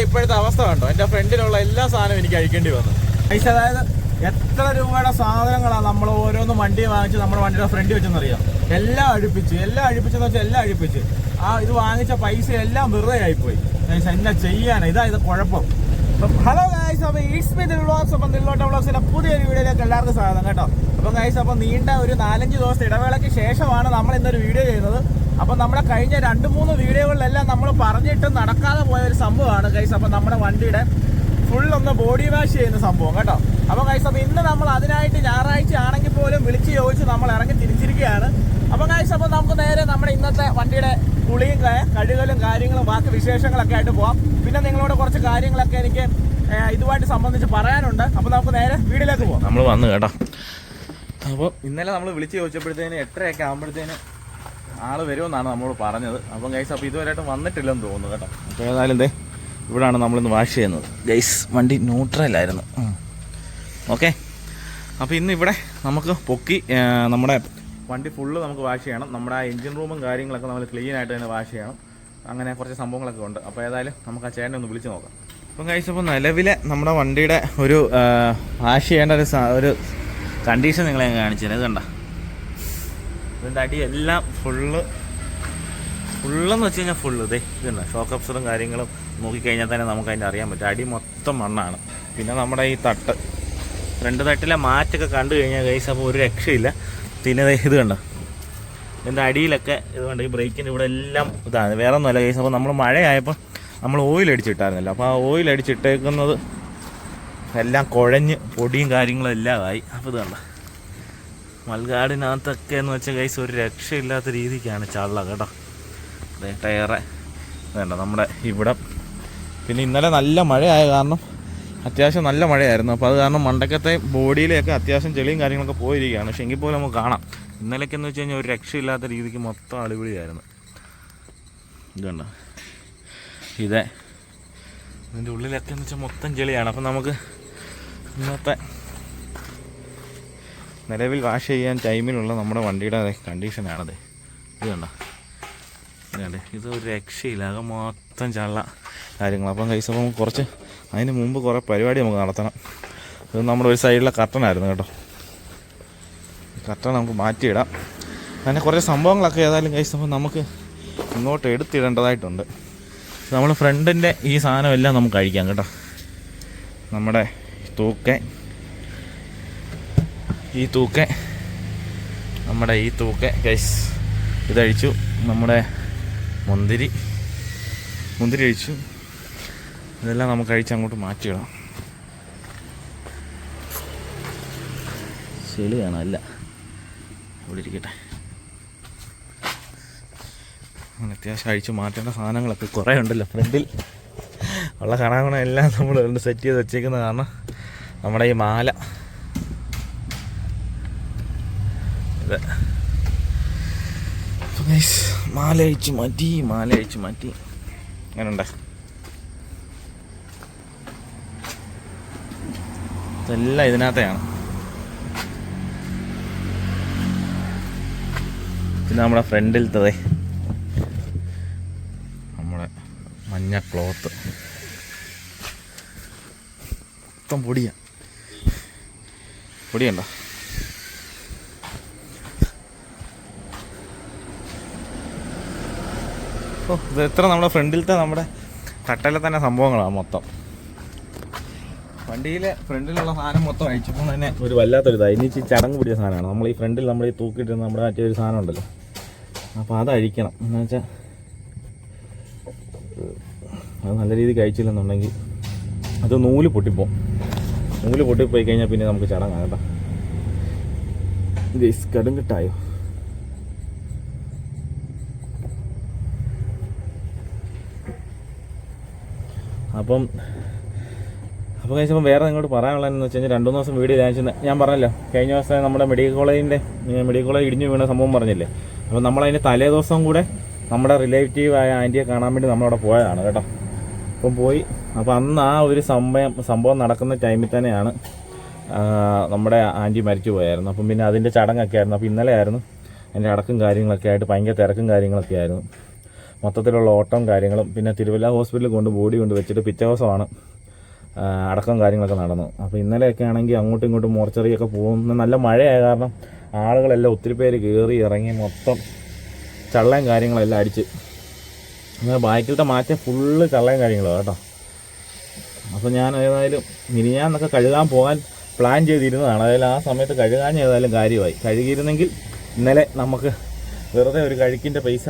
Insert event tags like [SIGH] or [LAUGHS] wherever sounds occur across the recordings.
വണ്ടിയുടെ ഇപ്പോഴത്തെ അവസ്ഥ കണ്ടോ? എന്റെ ഫ്രണ്ടിലുള്ള എല്ലാ സാധനവും എനിക്ക് അഴിക്കേണ്ടി വന്നു. പൈസ അതായത് എത്ര രൂപയുടെ സാധനങ്ങളാണ് നമ്മൾ ഓരോന്നും വണ്ടി വാങ്ങിച്ച് നമ്മുടെ വണ്ടിയുടെ ഫ്രണ്ട് വെച്ചെന്നറിയാം? എല്ലാം അഴിപ്പിച്ച് എല്ലാം അഴിപ്പിച്ചെന്ന് വെച്ചാൽ എല്ലാം അഴിപ്പിച്ച്. ആ ഇത് വാങ്ങിച്ച പൈസ എല്ലാം വെറുതെ ആയിപ്പോയി എന്നാ ചെയ്യാനാ? ഇതാ ഇത് കുഴപ്പം. ഹലോ ഗൈസ് അപ്പോൾ ഈസ്മിത് മീ വ്ളോഗ്സ് അപ്പം നില്ലോട്ട വ്ളോഗ്സിന്റെ പുതിയൊരു വീഡിയോയിലേക്ക് എല്ലാവർക്കും സ്വാഗതം കേട്ടോ. അപ്പം ഗൈസ് അപ്പം നീണ്ട ഒരു നാലഞ്ച് ദിവസത്തെ ഇടവേളയ്ക്ക് ശേഷമാണ് നമ്മൾ ഇന്നൊരു വീഡിയോ ചെയ്യുന്നത്. അപ്പം നമ്മുടെ കഴിഞ്ഞ രണ്ട് മൂന്ന് വീഡിയോകളിലെല്ലാം നമ്മൾ പറഞ്ഞിട്ട് നടക്കാതെ പോയ ഒരു സംഭവമാണ് ഗൈസ് അപ്പം നമ്മുടെ വണ്ടിയുടെ ഫുൾ ഒന്ന് ബോഡി വാഷ് ചെയ്യുന്ന സംഭവം കേട്ടോ. അപ്പോൾ ഗൈസ് അപ്പോൾ ഇന്ന് നമ്മൾ അതിനായിട്ട് ഞായറാഴ്ച ആണെങ്കിൽ പോലും വിളിച്ച് ചോദിച്ച് നമ്മൾ ഇറങ്ങി തിരിച്ചിരിക്കുകയാണ്. അപ്പോൾ ഗൈസ് അപ്പോൾ നമുക്ക് നേരെ നമ്മുടെ ഇന്നത്തെ വണ്ടിയുടെ കുളിയും കഴുകലും കാര്യങ്ങളും ബാക്കി വിശേഷങ്ങളൊക്കെ ആയിട്ട് പോവാം. പിന്നെ നിങ്ങളോട് കുറച്ച് കാര്യങ്ങളൊക്കെ എനിക്ക് ഇതുമായിട്ട് സംബന്ധിച്ച് പറയാനുണ്ട്. അപ്പോൾ നമുക്ക് നേരെ വീട്ടിലേക്ക് പോവാം. നമ്മൾ വന്നു കേട്ടോ. അപ്പോൾ ഇന്നലെ നമ്മൾ വിളിച്ച് ചോദിച്ചപ്പോഴത്തേന് എട്ടരയൊക്കെ ആകുമ്പോഴത്തേന് ആൾ വരുമെന്നാണ് നമ്മളോട് പറഞ്ഞത്. അപ്പം ഗൈസ് അപ്പോൾ ഇതുവരെയായിട്ട് വന്നിട്ടില്ലെന്ന് തോന്നുന്നു കേട്ടോ. അപ്പോൾ ഏതായാലും ദേ ഇവിടാണ് നമ്മളിന്ന് വാഷ് ചെയ്യുന്നത്. ഗൈസ് വണ്ടി ന്യൂട്രലായിരുന്നു. ഓക്കെ. അപ്പോൾ ഇന്ന് ഇവിടെ നമുക്ക് പൊക്കി നമ്മുടെ വണ്ടി ഫുള്ള് നമുക്ക് വാഷ് ചെയ്യണം. നമ്മുടെ ആ എൻജിൻ റൂമും കാര്യങ്ങളൊക്കെ നമ്മൾ ക്ലീൻ ആയിട്ട് തന്നെ വാഷ് ചെയ്യണം. അങ്ങനെ കുറച്ച് സംഭവങ്ങളൊക്കെ ഉണ്ട്. അപ്പോൾ ഏതായാലും നമുക്ക് ആ ചേട്ടനെ ഒന്ന് വിളിച്ച് നോക്കാം. അപ്പം കഴിച്ച അപ്പോൾ നിലവിലെ നമ്മുടെ വണ്ടിയുടെ ഒരു വാഷ് ചെയ്യേണ്ട ഒരു ഒരു കണ്ടീഷൻ നിങ്ങളെ ഞാൻ കാണിച്ചു തരാം ഇത് കണ്ട? ഇതിന്റെ അടി എല്ലാം ഫുള്ള് ഫുള്ളെന്ന് വെച്ച് കഴിഞ്ഞാൽ ഫുള്ള് ഇതേ ഇതുണ്ട് ഷോക്ക് അപ്സറും കാര്യങ്ങളും നോക്കിക്കഴിഞ്ഞാൽ തന്നെ നമുക്ക് അതിന്റെ അറിയാൻ പറ്റും. അടി മൊത്തം മണ്ണാണ്. പിന്നെ നമ്മുടെ ഈ തട്ട് രണ്ട് തട്ടിലെ മാറ്റൊക്കെ കണ്ടു കഴിഞ്ഞാൽ കൈസ് അപ്പോൾ ഒരു രക്ഷയില്ല. പിന്നെ ഇത് കണ്ട? ഇതിന്റെ അടിയിലൊക്കെ ഇതുകൊണ്ട് ഈ ബ്രേക്കിന്റെ ഇവിടെ എല്ലാം ഇതാണ്. വേറെ ഒന്നുമല്ല കൈസ് അപ്പോൾ നമ്മൾ മഴയായപ്പോൾ നമ്മൾ ഓയിൽ അടിച്ചിട്ടായിരുന്നല്ലോ. അപ്പോൾ ആ ഓയിൽ അടിച്ചിട്ടേക്കുന്നത് എല്ലാം കുഴഞ്ഞ് പൊടിയും കാര്യങ്ങളും എല്ലാം ആയി. അപ്പോൾ ഇതല്ല കണ്ടോ? മൽഗാടിനകത്തൊക്കെ എന്ന് വെച്ചാൽ കൈസ് ഒരു രക്ഷയില്ലാത്ത രീതിക്കാണ് ചള്ള കേട്ടോ. അതേ ടയറ്. വേണ്ട നമ്മുടെ ഇവിടെ. പിന്നെ ഇന്നലെ നല്ല മഴയായ കാരണം അത്യാവശ്യം നല്ല മഴയായിരുന്നു. അപ്പോൾ അത് കാരണം മണ്ടക്കത്തെ ബോഡിയിലെയൊക്കെ അത്യാവശ്യം ചെളിയും കാര്യങ്ങളൊക്കെ പോയിരിക്കുകയാണ്. പക്ഷേ എങ്കിൽ പോലും നമുക്ക് കാണാം. ഇന്നലെയൊക്കെ എന്ന് വെച്ച് കഴിഞ്ഞാൽ ഒരു രക്ഷയില്ലാത്ത രീതിക്ക് മൊത്തം അടിപൊളിയായിരുന്നു. ഇതുണ്ട് ഇതേ ഇതിന്റെ ഉള്ളിലൊക്കെ എന്ന് വെച്ചാൽ മൊത്തം ചെളിയാണ്. അപ്പം നമുക്ക് ഇന്നത്തെ നിലവിൽ വാഷ് ചെയ്യാൻ ടൈമിലുള്ള നമ്മുടെ വണ്ടിയുടെ കണ്ടീഷനാണത് ഇത് കണ്ടോ? ഇത് ഒരു രക്ഷയില്ല. അത് മൊത്തം ചള്ള കാര്യങ്ങൾ അപ്പം കൈസ് അപ്പം കുറച്ച് അതിന് മുമ്പ് കുറേ പരിപാടി നമുക്ക് നടത്തണം. ഇത് നമ്മുടെ ഒരു സൈഡിലെ കർട്ടനായിരുന്നു കേട്ടോ. കർട്ടൻ നമുക്ക് മാറ്റിയിടാം. അങ്ങനെ കുറേ സംഭവങ്ങളൊക്കെ ഏതായാലും കൈസ് അപ്പം നമുക്ക് ഇങ്ങോട്ട് എടുത്തിടേണ്ടതായിട്ടുണ്ട്. നമ്മൾ ഫ്രണ്ടിന്റെ ഈ സാധനം എല്ലാം നമുക്ക് കഴിക്കാം കേട്ടോ. നമ്മുടെ തൂക്കെ ഈ തൂക്കെ നമ്മുടെ ഈ തൂക്കെ ഗൈസ് ഇതഴിച്ചു. നമ്മുടെ മുന്തിരി. മുന്തിരി അഴിച്ചു ഇതെല്ലാം നമുക്ക് അഴിച്ച് അങ്ങോട്ട് മാറ്റിയിടാം. കാണാം അല്ല. ഇവിടെ ഇരിക്കട്ടെ. അങ്ങനെ അത്യാവശ്യം അഴിച്ച് മാറ്റേണ്ട സാധനങ്ങളൊക്കെ കുറേ ഉണ്ടല്ലോ. ഫ്രണ്ടിൽ ഉള്ള കണാകുണ എല്ലാം നമ്മൾ രണ്ട് സെറ്റ് ചെയ്ത് വെച്ചേക്കുന്ന കാരണം നമ്മുടെ ഈ മാല. ഇത്. മാല അഴിച്ച് മാറ്റി മാല അഴിച്ച് മാറ്റി. അങ്ങനെ ഉണ്ടാ ഇതെല്ലാം ഇതിനകത്തെയാണ്. പിന്നെ നമ്മുടെ ഫ്രണ്ടിലത്തതേ നമ്മുടെ മഞ്ഞ ക്ലോത്ത്. മൊത്തം പൊടിയാ. പൊടിയണ്ട? ഓ ഇത് എത്ര നമ്മുടെ ഫ്രണ്ടിലത്തെ നമ്മുടെ കട്ടയിലെ തന്നെ സംഭവങ്ങളാണ് മൊത്തം. വണ്ടിയിലെ ഫ്രണ്ടിലുള്ള സാധനം മൊത്തം അയച്ചപ്പോൾ തന്നെ ഒരു വല്ലാത്തൊരു ഇതായി ഇനി ചടങ്ങ് പിടിച്ച സാധനമാണ്. നമ്മൾ ഈ ഫ്രണ്ടിൽ നമ്മൾ ഈ തൂക്കിയിട്ടിരുന്ന നമ്മുടെ മറ്റേ ഒരു സാധനം ഉണ്ടല്ലോ. അപ്പോൾ അത് അഴിക്കണം. എന്ന് വെച്ചാൽ അത് നല്ല രീതിയിൽ കഴിച്ചില്ലെന്നുണ്ടെങ്കിൽ അത് നൂൽ പൊട്ടിപ്പോവും. നൂൽ പൊട്ടിപ്പോയി കഴിഞ്ഞാൽ പിന്നെ നമുക്ക് ചടങ്ങാണ് കേട്ടോ. ഗൈസ് കടും കിട്ടായോ? അപ്പം അപ്പോൾ കഴിച്ചപ്പോൾ വേറെ നിങ്ങളോട് പറയാനുള്ളതെന്ന് വെച്ച് കഴിഞ്ഞാൽ രണ്ടു ദിവസം വീഡിയോ ഞാൻ ഞാൻ പറഞ്ഞല്ലോ കഴിഞ്ഞ ദിവസം നമ്മുടെ മെഡിക്കൽ കോളേജിന്റെ മെഡിക്കൽ കോളേജ് ഇടിഞ്ഞു വീണ സംഭവം പറഞ്ഞില്ലേ? അപ്പം നമ്മളതിന്റെ തലേ ദിവസം കൂടെ നമ്മുടെ റിലേറ്റീവ് ആയ ആന്റിയെ കാണാൻ വേണ്ടി നമ്മളവിടെ പോയതാണ് കേട്ടോ. അപ്പം പോയി. അപ്പോൾ അന്ന് ആ ഒരു സമയം സംഭവം നടക്കുന്ന ടൈമിൽ തന്നെയാണ് നമ്മുടെ ആന്റി മരിച്ചു പോയായിരുന്നു. അപ്പം പിന്നെ അതിന്റെ ചടങ്ങൊക്കെ ആയിരുന്നു. അപ്പോൾ ഇന്നലെ ആയിരുന്നു. അതിന്റെ അടക്കും കാര്യങ്ങളൊക്കെ ആയിട്ട് ഭയങ്കര തിരക്കും കാര്യങ്ങളൊക്കെ ആയിരുന്നു. മൊത്തത്തിലുള്ള ഓട്ടം കാര്യങ്ങളും പിന്നെ തിരുവല്ല ഹോസ്പിറ്റലിൽ കൊണ്ട് ബോഡി കൊണ്ട് വെച്ചിട്ട് പിറ്റേ അടക്കം കാര്യങ്ങളൊക്കെ നടന്നു. അപ്പോൾ ഇന്നലെയൊക്കെ ആണെങ്കിൽ അങ്ങോട്ടും ഇങ്ങോട്ടും മോർച്ചറിയൊക്കെ പോകുന്ന. നല്ല മഴയായ കാരണം ആളുകളെല്ലാം ഒത്തിരി പേര് കയറി ഇറങ്ങി മൊത്തം ചള്ളയും കാര്യങ്ങളെല്ലാം അടിച്ച് അങ്ങനെ ബാക്കിലത്തെ മാറ്റം ഫുള്ള് കള്ളയും കാര്യങ്ങളും കേട്ടോ. അപ്പോൾ ഞാൻ ഏതായാലും മിനിഞ്ഞാന്നൊക്കെ കഴുകാൻ പോകാൻ പ്ലാൻ ചെയ്തിരുന്നതാണ്. അതായത് ആ സമയത്ത് കഴുകാൻ ഏതായാലും കാര്യമായി. കഴുകിയിരുന്നെങ്കിൽ ഇന്നലെ നമുക്ക് വെറുതെ ഒരു കഴുക്കിന്റെ പൈസ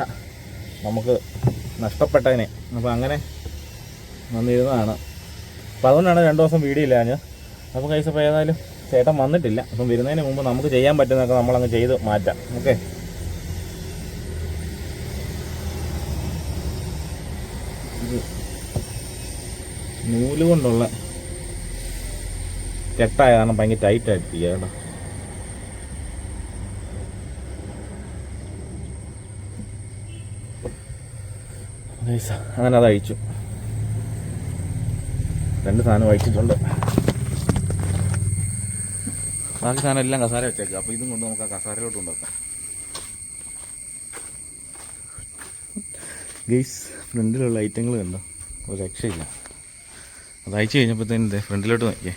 നമുക്ക് നഷ്ടപ്പെട്ടതിനെ. അപ്പോൾ അങ്ങനെ വന്നിരുന്നതാണ്. അപ്പോൾ അതുകൊണ്ടാണ് രണ്ട് ദിവസം വീഡിയോ ഞാൻ. അപ്പോൾ കഴിച്ചപ്പോൾ ഏതായാലും ചേട്ടൻ വന്നിട്ടില്ല. അപ്പം വരുന്നതിന് മുമ്പ് നമുക്ക് ചെയ്യാൻ പറ്റുന്നതൊക്കെ നമ്മളങ്ങ് ചെയ്ത് മാറ്റാം. ഓക്കെ? നൂൽ കൊണ്ടുള്ള കെട്ടായ കാരണം ഭയങ്കര ടൈറ്റ് ആയിട്ട് കേട്ടോ. അങ്ങനെ അത് അഴിച്ചു. രണ്ട് സാധനം അഴിച്ചിട്ടുണ്ട്. ബാക്കി സാധനം എല്ലാം കസാര വെച്ചേക്കുക അപ്പോൾ ഇതും കൊണ്ട് നമുക്ക് ആ കസാരയിലോട്ട് കൊണ്ടുവെക്കാം ഗെയ്സ് ഫ്രണ്ടിലുള്ള ഐറ്റങ്ങൾ കണ്ടോ? ഒരു രക്ഷയില്ല. അത് അയച്ചു കഴിഞ്ഞപ്പോഴത്തേനും ഫ്രണ്ടിലോട്ട് നോക്കിയേ.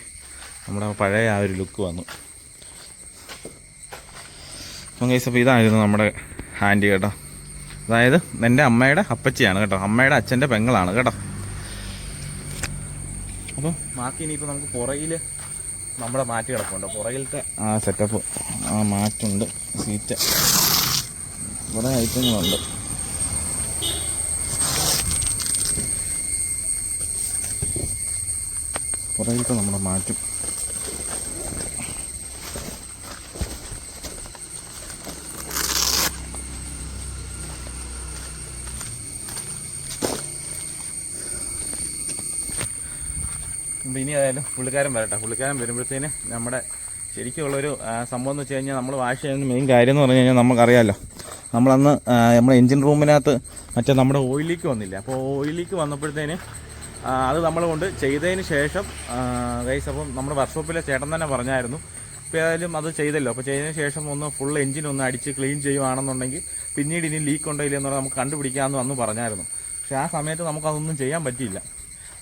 നമ്മുടെ പഴയ ആ ഒരു ലുക്ക് വന്നു. അപ്പം കൈസ് അപ്പോൾ ഇതായിരുന്നു നമ്മുടെ ഹാൻഡി കേട്ടോ. അതായത് എന്റെ അമ്മയുടെ അപ്പച്ചിയാണ് കേട്ടോ. അമ്മയുടെ അച്ഛന്റെ പെങ്ങളാണ് കേട്ടോ. അപ്പോൾ ബാക്കി ഇനിയിപ്പോൾ നമുക്ക് പുറകിൽ നമ്മുടെ മാറ്റി കിടപ്പുണ്ട്. പുറകിലത്തെ ആ സെറ്റപ്പ് ആ മാറ്റുണ്ട് സീറ്റ് കുറേ ഐറ്റങ്ങളുണ്ട് പുറകിലത്തെ നമ്മൾ മാറ്റും. ഇനി ആയാലും പുള്ളിക്കാരൻ വരട്ടെ. പുള്ളിക്കാരൻ വരുമ്പോഴത്തേന് നമ്മുടെ ശരിക്കുള്ളൊരു സംഭവം എന്ന് വെച്ച് കഴിഞ്ഞാൽ നമ്മൾ വാഷ് ചെയ്യുന്ന മെയിൻ കാര്യം എന്ന് പറഞ്ഞു കഴിഞ്ഞാൽ നമുക്കറിയാമല്ലോ നമ്മളന്ന് നമ്മുടെ എൻജിൻ റൂമിനകത്ത് മറ്റേ നമ്മുടെ ഓയിലേക്ക് വന്നില്ല? അപ്പോൾ ഓയിലേക്ക് വന്നപ്പോഴത്തേന് അത് നമ്മൾ കൊണ്ട് ചെയ്തതിന് ശേഷം ഗൈസ് അപ്പം നമ്മുടെ വർക്ക്ഷോപ്പിലെ ചേട്ടൻ തന്നെ പറഞ്ഞായിരുന്നു. ഇപ്പോൾ ഏതായാലും അത് ചെയ്തല്ലോ. അപ്പോൾ ചെയ്തതിന് ശേഷം ഒന്ന് ഫുൾ എഞ്ചിൻ ഒന്ന് അടിച്ച് ക്ലീൻ ചെയ്യുവാണെന്നുണ്ടെങ്കിൽ പിന്നീട് ഇനി ലീക്ക് ഉണ്ടോ എന്ന് പറഞ്ഞാൽ നമുക്ക് കണ്ടുപിടിക്കാമെന്ന് അന്ന് പറഞ്ഞായിരുന്നു. പക്ഷേ ആ സമയത്ത് നമുക്കതൊന്നും ചെയ്യാൻ പറ്റിയില്ല.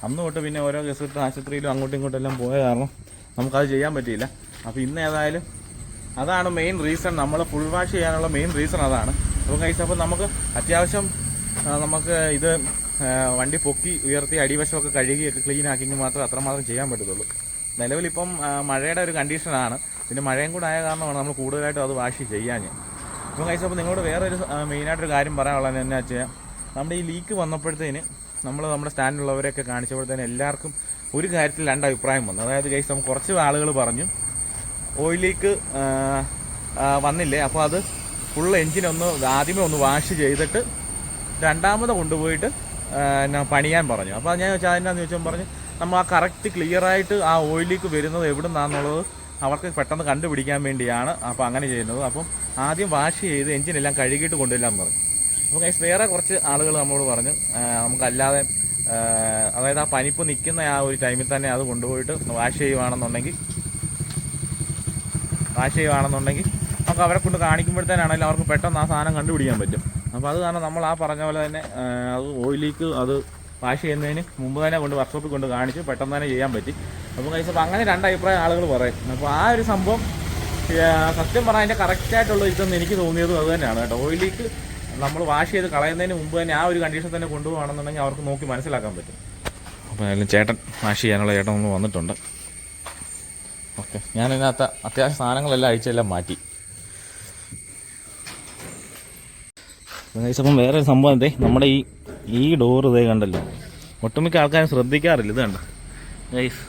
അന്ന് തൊട്ട് പിന്നെ ഓരോ ഗസറ്റ് ആശുപത്രിയിലും അങ്ങോട്ടും ഇങ്ങോട്ടും എല്ലാം പോയ കാരണം നമുക്കത് ചെയ്യാൻ പറ്റിയില്ല. അപ്പോൾ ഇന്ന് ഏതായാലും അതാണ് മെയിൻ റീസൺ നമ്മൾ ഫുൾ വാഷ് ചെയ്യാനുള്ള മെയിൻ റീസൺ അതാണ്. അപ്പോൾ കഴിച്ചപ്പോൾ നമുക്ക് അത്യാവശ്യം നമുക്ക് ഇത് വണ്ടി പൊക്കി ഉയർത്തി അടിവശമൊക്കെ കഴുകിയൊക്കെ ക്ലീൻ ആക്കിയെങ്കിൽ മാത്രമേ അത്രമാത്രം ചെയ്യാൻ പറ്റത്തുള്ളൂ. നിലവിലിപ്പം മഴയുടെ ഒരു കണ്ടീഷനാണ് പിന്നെ മഴയും കൂടെ ആയ കാരണമാണ് നമ്മൾ കൂടുതലായിട്ടും അത് വാഷ് ചെയ്യാൻ അപ്പോൾ കഴിച്ച് അപ്പോൾ നിങ്ങളോട് വേറെ ഒരു മെയിനായിട്ടൊരു കാര്യം പറയാനുള്ളത് എന്നാ വെച്ചാൽ നമ്മുടെ ഈ ലീക്ക് വന്നപ്പോഴത്തേന് നമ്മൾ നമ്മുടെ സ്റ്റാൻഡിലുള്ളവരെയൊക്കെ കാണിച്ചപ്പോഴത്തേന് എല്ലാവർക്കും ഒരു കാര്യത്തിൽ രണ്ട് അഭിപ്രായം വന്നു. അതായത് കഴിച്ച നമുക്ക് കുറച്ച് ആളുകൾ പറഞ്ഞു ഓയിൽ ലീക്ക് വന്നില്ലേ? അപ്പോൾ അത് ഫുൾ എൻജിൻ ഒന്ന് ആദ്യമേ ഒന്ന് വാഷ് ചെയ്തിട്ട് രണ്ടാമത് കൊണ്ടുപോയിട്ട് എന്നാ പണിയാൻ പറഞ്ഞു. അപ്പോൾ ഞാൻ ചോദിച്ചാൽ അതിനാന്ന് ചോദിച്ചാൽ പറഞ്ഞു നമ്മൾ ആ കറക്റ്റ് ക്ലിയറായിട്ട് ആ ഓയിലേക്ക് വരുന്നത് എവിടെ അവർക്ക് പെട്ടെന്ന് കണ്ടുപിടിക്കാൻ വേണ്ടിയാണ് അപ്പോൾ അങ്ങനെ ചെയ്യുന്നത്. അപ്പം ആദ്യം വാഷ് ചെയ്ത് എൻജിൻ എല്ലാം കഴുകിയിട്ട് കൊണ്ടുവരാൻ പറഞ്ഞു. അപ്പോൾ ഗൈസ് വേറെ കുറച്ച് ആളുകൾ നമ്മളോട് പറഞ്ഞു. നമുക്കല്ലാതെ അതായത് ആ പനിപ്പ് നിൽക്കുന്ന ആ ഒരു ടൈമിൽ തന്നെ അത് കൊണ്ടുപോയിട്ട് വാഷ് ചെയ്യുവാണെന്നുണ്ടെങ്കിൽ വാഷ് ചെയ്യുവാണെന്നുണ്ടെങ്കിൽ നമുക്ക് അവരെ കൊണ്ട് കാണിക്കുമ്പോഴത്തേനാണെങ്കിലും അവർക്ക് പെട്ടെന്ന് ആ സാധനം കണ്ടുപിടിക്കാൻ പറ്റും. അപ്പോൾ അത് കാരണം നമ്മൾ ആ പറഞ്ഞ പോലെ തന്നെ അത് ഓയിലേക്ക് അത് വാഷ് ചെയ്യുന്നതിന് മുമ്പ് തന്നെ കൊണ്ട് വർക്ക്ഷോപ്പിൽ കൊണ്ട് കാണിച്ച് പെട്ടെന്ന് തന്നെ ചെയ്യാൻ പറ്റി. അപ്പോൾ കഴിച്ചപ്പോൾ അങ്ങനെ രണ്ട് അഭിപ്രായം ആളുകൾ പറയും. അപ്പോൾ ആ ഒരു സംഭവം സത്യം പറഞ്ഞാൽ അതിന്റെ കറക്റ്റായിട്ടുള്ള ഇതെന്ന് എനിക്ക് തോന്നിയതും അത് തന്നെയാണ് കേട്ടോ. ഓയിലേക്ക് നമ്മൾ വാഷ് ചെയ്ത് കളയുന്നതിന് മുമ്പ് തന്നെ ആ ഒരു കണ്ടീഷൻ തന്നെ കൊണ്ടുപോകണമെന്നുണ്ടെങ്കിൽ അവർക്ക് നോക്കി മനസ്സിലാക്കാൻ പറ്റും. അപ്പോൾ അതിലും ചേട്ടൻ വാഷ് ചെയ്യാനുള്ള ചേട്ടൻ ഒന്ന് വന്നിട്ടുണ്ട്. ഓക്കെ. ഞാൻ ഇതിനകത്ത് അത്യാവശ്യം സാധനങ്ങളെല്ലാം അഴിച്ചെല്ലാം മാറ്റി. അപ്പം വേറെ ഒരു സംഭവം എന്തേ? നമ്മുടെ ഈ ഈ ഡോർ ഇതേ കണ്ടല്ലോ. ഒട്ടുമിക്ക ആൾക്കാരും ശ്രദ്ധിക്കാറില്ല. ഇത് കണ്ട? ഗൈസ്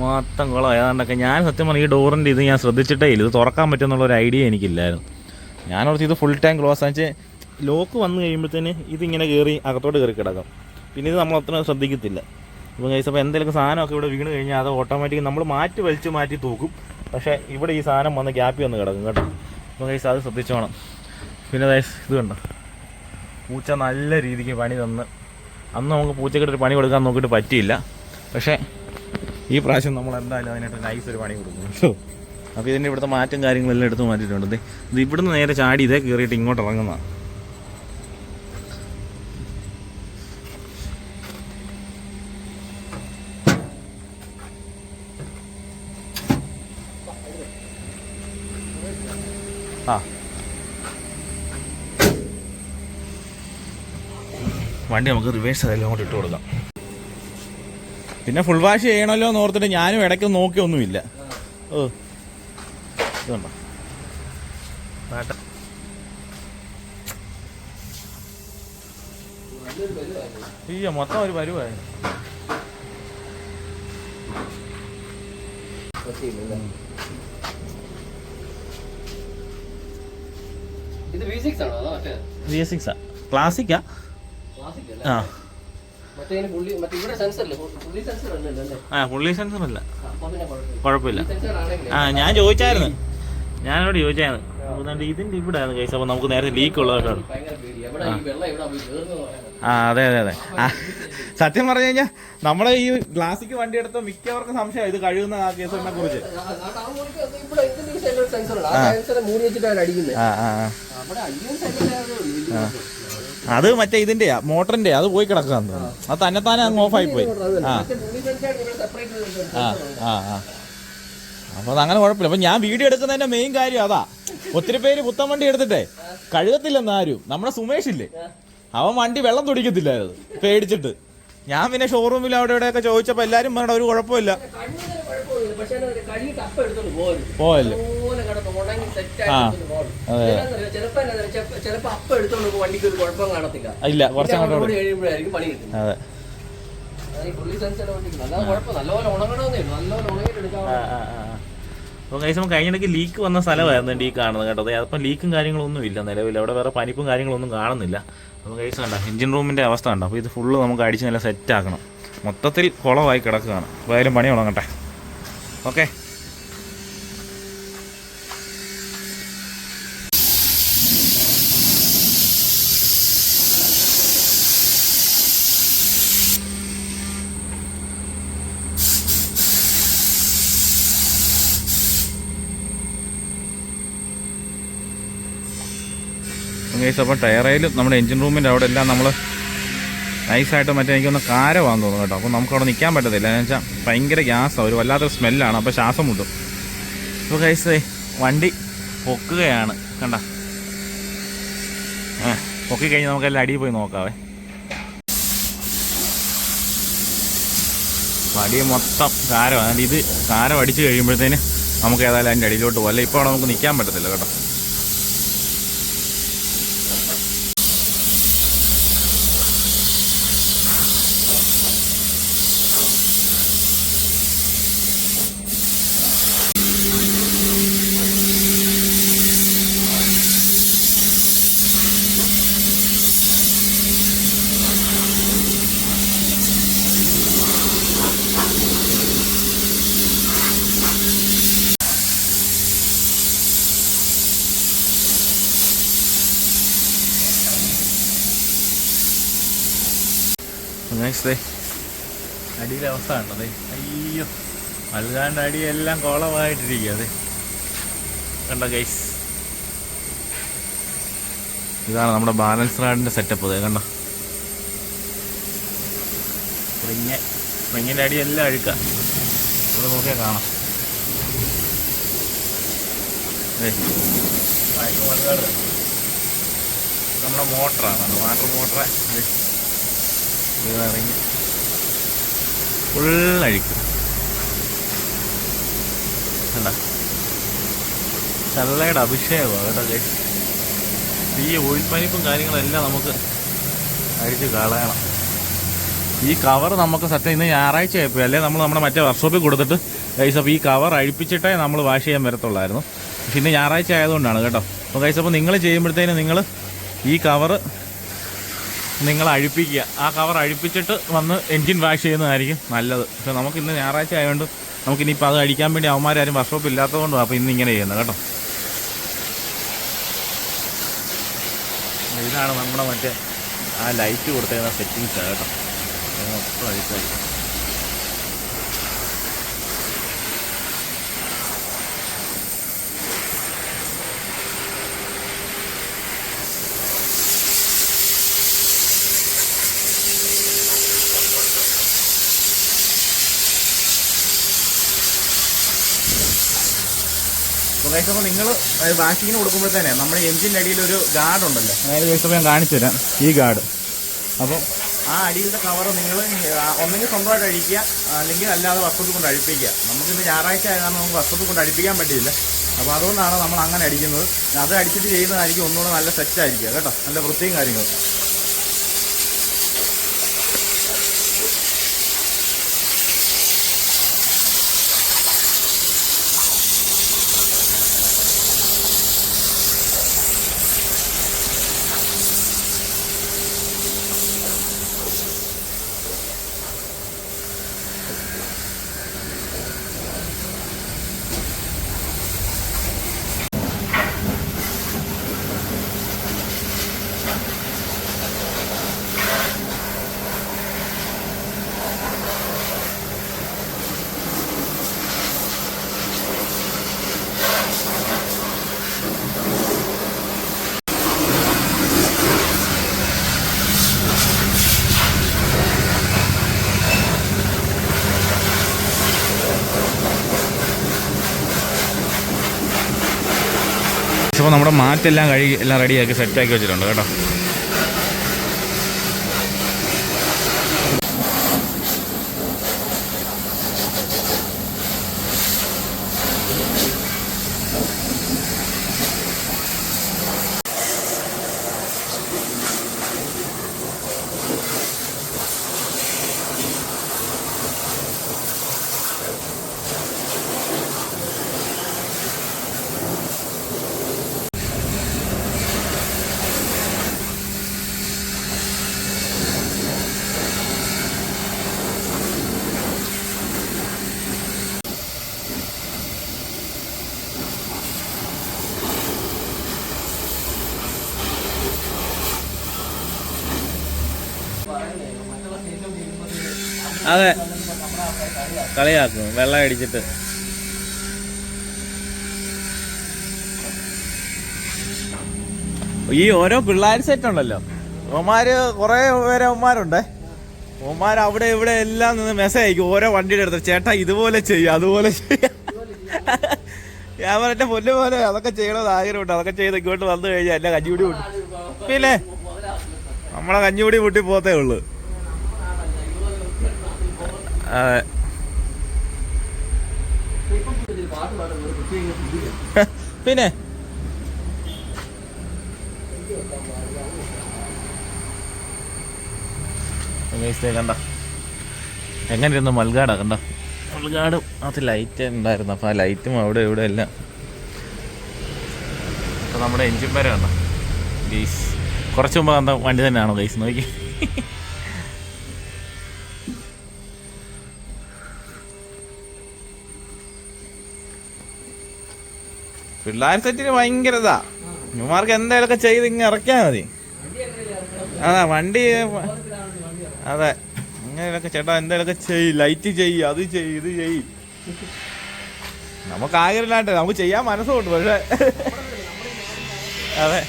മൊത്തം കുളം. ഏതാണ്ടൊക്കെ ഞാൻ സത്യം പറഞ്ഞാൽ ഈ ഡോറിന്റെ ഇത് ഞാൻ ശ്രദ്ധിച്ചിട്ടേ ഇല്ല. ഇത് തുറക്കാൻ പറ്റുമെന്നുള്ള ഒരു ഐഡിയ എനിക്കില്ലായിരുന്നു. ഞാനോർത്ത് ഇത് ഫുൾ ടൈം ക്ലോസ് ആണെന്ന് വെച്ചാൽ ലോക്ക് വന്നു കഴിയുമ്പോഴത്തേന് ഇതിങ്ങനെ കയറി അകത്തോട്ട് കയറി കിടക്കും. പിന്നെ ഇത് നമ്മൾ അത്ര ശ്രദ്ധിക്കത്തില്ല. ഇപ്പം ഗൈസ് അപ്പോൾ എന്തെങ്കിലും സാധനമൊക്കെ ഇവിടെ വീണ് കഴിഞ്ഞാൽ അത് ഓട്ടോമാറ്റിക് നമ്മൾ മാറ്റി വലിച്ചു മാറ്റി തൂക്കും. പക്ഷേ ഇവിടെ ഈ സാധനം വന്ന് ഗ്യാപ്പി വന്ന് കിടക്കും കേട്ടോ. അപ്പോൾ ഗൈസ് അത് ശ്രദ്ധിച്ചോണം. പിന്നെ ഇത് കണ്ടോ? പൂച്ച നല്ല രീതിക്ക് പണി തന്ന്. അന്ന് നമുക്ക് പൂച്ചക്കിട്ടൊരു പണി കൊടുക്കാൻ നോക്കിയിട്ട് പറ്റിയില്ല. പക്ഷേ ഈ പ്രാവശ്യം നമ്മൾ എന്തായാലും അതിനായിട്ട് നൈസ് ഒരു പണി കൊടുക്കും കേട്ടോ. അപ്പോൾ ഇതിന്റെ ഇവിടുത്തെ മാറ്റം കാര്യങ്ങളെല്ലാം എടുത്ത് മാറ്റിയിട്ടുണ്ട്. ഇത് ഇവിടുന്ന് നേരെ ചാടി ഇതേ കയറിയിട്ട് ഇങ്ങോട്ട് ഇറങ്ങുന്നതാണ് വണ്ടി നമുക്ക് റിവേഴ്സ് അതെല്ലാം അങ്ങോട്ട് ഇട്ട് കൊടുക്കാം. പിന്നെ ഫുൾ വാഷ് ചെയ്യണമല്ലോ എന്ന് ഓർത്തിട്ട് ഞാനും ഇടയ്ക്ക് നോക്കിയൊന്നുമില്ല ഓ ഇതുണ്ടോ അയ്യോ മൊത്തം ഒരു പരുവായി. ക്ലാസിക്കാ ആ പുള്ളി സെൻസർ അല്ലേ ആ പുള്ളി സെൻസർ അപ്പൊ കുഴപ്പമില്ല ആ ഞാൻ ചോദിച്ചായിരുന്നു ഞാനോട് ചോദിച്ചായിരുന്നു അതുകൊണ്ട് ഇതിന്റെ ഇവിടെ ആയിരുന്നു കേസ് അപ്പോൾ നമുക്ക് നേരത്തെ ലീക്ക് ഉള്ളതൊക്കെ ആ അതെ അതെ അതെ സത്യം പറഞ്ഞു കഴിഞ്ഞാൽ നമ്മുടെ ഈ ക്ലാസിക് വണ്ടി എടുത്ത മിക്കവർക്കും സംശയം ഇത് കഴിയുന്ന ആ കേസിനെ കുറിച്ച് ആ ആ ആ അത് മറ്റേ ഇതിന്റെ മോട്ടറിന്റെ അത് പോയി കിടക്കാന്ന് അത് തന്നെത്താനെ അങ്ങ് ഓഫ് ആയി പോയി. ആ. ആ ആ ആ. അപ്പൊ അതങ്ങനെ അങ്ങനെ കുഴപ്പമില്ല. അപ്പൊ ഞാൻ വീഡിയോ എടുക്കുന്നതിന്റെ മെയിൻ കാര്യം അതാ. ഒത്തിരി പേര് പുത്തൻ വണ്ടി എടുത്തിട്ടേ. കഴുകത്തില്ലെന്ന് ആരും. നമ്മുടെ സുമേഷ് ഇല്ലേ? അവൻ വണ്ടി വെള്ളം തുടിക്കത്തില്ലായിരുന്നു. പേടിച്ചിട്ട്. ഞാൻ പിന്നെ ഷോറൂമിൽ അവിടെ ഇവിടെയൊക്കെ ചോദിച്ചപ്പോ എല്ലാരും പറഞ്ഞ ഒരു കുഴപ്പമില്ല. കുഴപ്പമൊന്നുമില്ല. പക്ഷേ കപ്പ എടുത്തോണ്ട് കിടന്ന് ഉണങ്ങി സെറ്റ് ആയിട്ട് പോകണം അതെ. ചിലപ്പോ എന്നാ അറിയോ? ചിലപ്പോ- ചിലപ്പോ അപ്പ എടുത്തോണ്ട് വണ്ടിക്ക് ഒരു കുഴപ്പം കാണത്തില്ല. ഇല്ല കുറച്ച് പിന്നെ അങ്ങോട്ട് അങ്ങോട്ട് കഴിയുമ്പോഴായിരിക്കും പണി കിട്ടുന്നത്. അതെ. അപ്പോൾ നമുക്ക് കഴിഞ്ഞിടയ്ക്ക് ലീക്ക് വന്ന സ്ഥലമായിരുന്നു ഈ കാണുന്നത് കേട്ടോ. അപ്പം ലീക്കും കാര്യങ്ങളൊന്നും ഇല്ല നിലവിൽ. അവിടെ വേറെ പനിപ്പും കാര്യങ്ങളൊന്നും കാണുന്നില്ല. അപ്പോൾ കൈസ് കണ്ട എഞ്ചിൻ റൂമിന്റെ അവസ്ഥ കണ്ടോ. അപ്പോൾ ഇത് ഫുള്ള് നമുക്ക് അടിച്ച് നല്ല സെറ്റ് ആക്കണം. മൊത്തത്തിൽ കുളമായി കിടക്കുകയാണ്. അപ്പോൾ അതിലും പണി തുടങ്ങട്ടെ ഓക്കെ. ഗൈസ് അപ്പം ടയറയിലും നമ്മുടെ എഞ്ചിൻ റൂമിന്റെ അവിടെ എല്ലാം നമ്മൾ നൈസായിട്ട് മറ്റേ എനിക്കൊന്ന് കാരമാണെന്ന് തോന്നുന്നു കേട്ടോ. അപ്പോൾ നമുക്ക് അവിടെ നിൽക്കാൻ പറ്റത്തില്ല. എന്ന് വെച്ചാൽ ഭയങ്കര ഗ്യാസാണ് ഒരു വല്ലാത്തൊരു സ്മെല്ലാണ്. അപ്പോൾ ശ്വാസം മുട്ടും. അപ്പോൾ കൈസ് വണ്ടി പൊക്കുകയാണ്. കണ്ട? പൊക്കി കഴിഞ്ഞ് നമുക്കെല്ലാം അടിയിൽ പോയി നോക്കാവേ. അടി മൊത്തം കാരമാണ് ഇത് കാരം അടിച്ച് കഴിയുമ്പോഴത്തേന് നമുക്ക് ഏതായാലും അതിന്റെ അടിയിലോട്ട് പോകാം. അല്ല ഇപ്പോൾ അവിടെ നമുക്ക് നിൽക്കാൻ പറ്റത്തില്ല കേട്ടോ. അവസ്ഥ കണ്ടതേ അയ്യോ അല്ലാണ്ട് അടിയെല്ലാം കോളമായിട്ടിരിക്കുക അതെ. കണ്ട ഗൈസ് ഇതാണ് നമ്മുടെ ബാലൻസ് റാഡിന്റെ സെറ്റപ്പ് അതെ കണ്ടോ? സ്പ്രിങ് സ്പ്രിങ്ങിന്റെ അടിയെല്ലാം അഴുക്കാം. ഇവിടെ നോക്കിയാൽ കാണാം. നമ്മുടെ മോട്ടറാണ്. വാട്ടർ മോട്ടറെ. ഇറങ്ങി. ഫുള്ളഴിക്കും കണ്ട? ചള്ളയുടെ അഭിഷേകമാണ് കേട്ടോ ഗൈസ്. ഈ ഓയിൽ പനിപ്പും കാര്യങ്ങളെല്ലാം നമുക്ക് അടിച്ച് കളയണം. ഈ കവർ നമുക്ക് സത്യം ഇന്ന് ഞായറാഴ്ച ആയപ്പോൾ അല്ലേ? നമ്മൾ നമ്മുടെ മറ്റേ വർക്ക്ഷോപ്പിൽ കൊടുത്തിട്ട് ഗൈസ് അപ്പോൾ ഈ കവർ അഴിപ്പിച്ചിട്ടേ നമ്മൾ വാഷ് ചെയ്യാൻ വരത്തുള്ളായിരുന്നു. പക്ഷെ ഇന്ന് ഞായറാഴ്ച ആയതുകൊണ്ടാണ് കേട്ടോ. അപ്പോൾ ഗൈസ് നിങ്ങൾ ചെയ്യുമ്പോഴത്തേന് നിങ്ങൾ ഈ കവറ് നിങ്ങൾ അഴിപ്പിക്കുക. ആ കവർ അഴിപ്പിച്ചിട്ട് വന്ന് എൻജിൻ വാഷ് ചെയ്യുന്നതായിരിക്കും നല്ലത്. പക്ഷെ നമുക്ക് ഇന്ന് ഞായറാഴ്ച ആയതുകൊണ്ട് നമുക്കിനിയിപ്പോൾ അത് അടിക്കാൻ വേണ്ടി അവന്മാരും വർക്ക്ഷോപ്പ് ഇല്ലാത്തതുകൊണ്ടും അപ്പോൾ ഇന്ന് ഇങ്ങനെ ചെയ്യുന്നത് കേട്ടോ. ഇതാണ് നമ്മുടെ മറ്റേ ആ ലൈറ്റ് കൊടുത്തേക്കുന്ന സെറ്റിങ്സ് കേട്ടോ. മൊത്തം അപ്പോൾ നിങ്ങൾ വാഷിങ്ങിന് തന്നെ നമ്മുടെ എഞ്ചിന്റെ അടിയിൽ ഒരു ഗാർഡ് ഉണ്ടല്ലോ. അതായത് ഞാൻ കാണിച്ചു തരാം. ഈ ഗാർഡ് അപ്പം ആ അടിയിലത്തെ കവർ നിങ്ങൾ ഒന്നെങ്കിൽ സ്വന്തമായിട്ട് അഴിക്കുക അല്ലെങ്കിൽ അല്ലാതെ വസ്തുത്തിൽ കൊണ്ട് അഴിപ്പിക്കുക. നമുക്കിന്ന് ഞായറാഴ്ച ആയതാണ് നമുക്ക് വസ്തുത്തിൽ കൊണ്ട് അഴിപ്പിക്കാൻ പറ്റിയില്ല. അപ്പോൾ അതുകൊണ്ടാണ് നമ്മൾ അങ്ങനെ അടിക്കുന്നത്. അത് അടിച്ചിട്ട് ചെയ്യുന്നതായിരിക്കും ഒന്നുകൂടെ നല്ല സെറ്റായിരിക്കുക കേട്ടോ? നല്ല വൃത്തിയും കാര്യങ്ങളും. അപ്പോൾ നമ്മുടെ മാറ്റെല്ലാം കഴുകി എല്ലാം റെഡിയാക്കി സെറ്റാക്കി വെച്ചിട്ടുണ്ട് കേട്ടോ. അതെ. കളിയാക്കും. വെള്ളം അടിച്ചിട്ട്. ഈ ഓരോ പിള്ളേർ സെറ്റ് ഉണ്ടല്ലോ. ഓമാര് കുറെ പേരെ ഓമാരുണ്ടേ ഓമാർ അവിടെ ഇവിടെ എല്ലാം നിന്ന് മെസ്സേജ് അയക്കും. ഓരോ വണ്ടിയുടെ അടുത്ത്. ചേട്ടാ ഇതുപോലെ ചെയ്യും അതുപോലെ ചെയ്യാം. ഞാൻ പറഞ്ഞ പൊന്നു പോലെ അതൊക്കെ ചെയ്യണമെന്ന് ആഗ്രഹമുണ്ട്. അതൊക്കെ ചെയ്ത് ഇങ്ങോട്ട് വന്നു കഴിഞ്ഞാൽ എല്ലാം കഞ്ഞിപിടി വിട്ടു പിന്നെ നമ്മളെ കഞ്ഞിപിടി പൊട്ടി പോത്തേ ഉള്ളു. അതെ പിന്നെ കണ്ട. എങ്ങനെയിരുന്നു മൽഗാടാ കണ്ട? മൽഗാട്. അത് ലൈറ്റ് ഉണ്ടായിരുന്നു അപ്പൊ ആ ലൈറ്റും അവിടെ ഇവിടെ എല്ലാം. നമ്മുടെ എഞ്ചിൻ പേരെ കണ്ട. ഗൈസ് കുറച്ച് മുമ്പ് കണ്ട വണ്ടി തന്നെയാണോ ഗൈസ് നോക്കി. പിള്ളേർ സെറ്റിന് ഭയങ്കര ഇതാ. ഇവന്മാർക്ക് എന്തായാലൊക്കെ ചെയ്ത് ഇങ്ങനെ ഇറക്കിയാൽ മതി. അതാ വണ്ടി അതെ. അങ്ങനെയൊക്കെ ചേട്ടാ എന്തായാലൊക്കെ ചെയ് ലൈറ്റ് ചെയ്യ് അത് ചെയ്യ് ഇത് ചെയ്യ്. നമുക്ക് ആഗ്രഹമില്ലാണ്ട് നമുക്ക് ചെയ്യാൻ മനസ്സുണ്ട് പക്ഷേ. അതെ.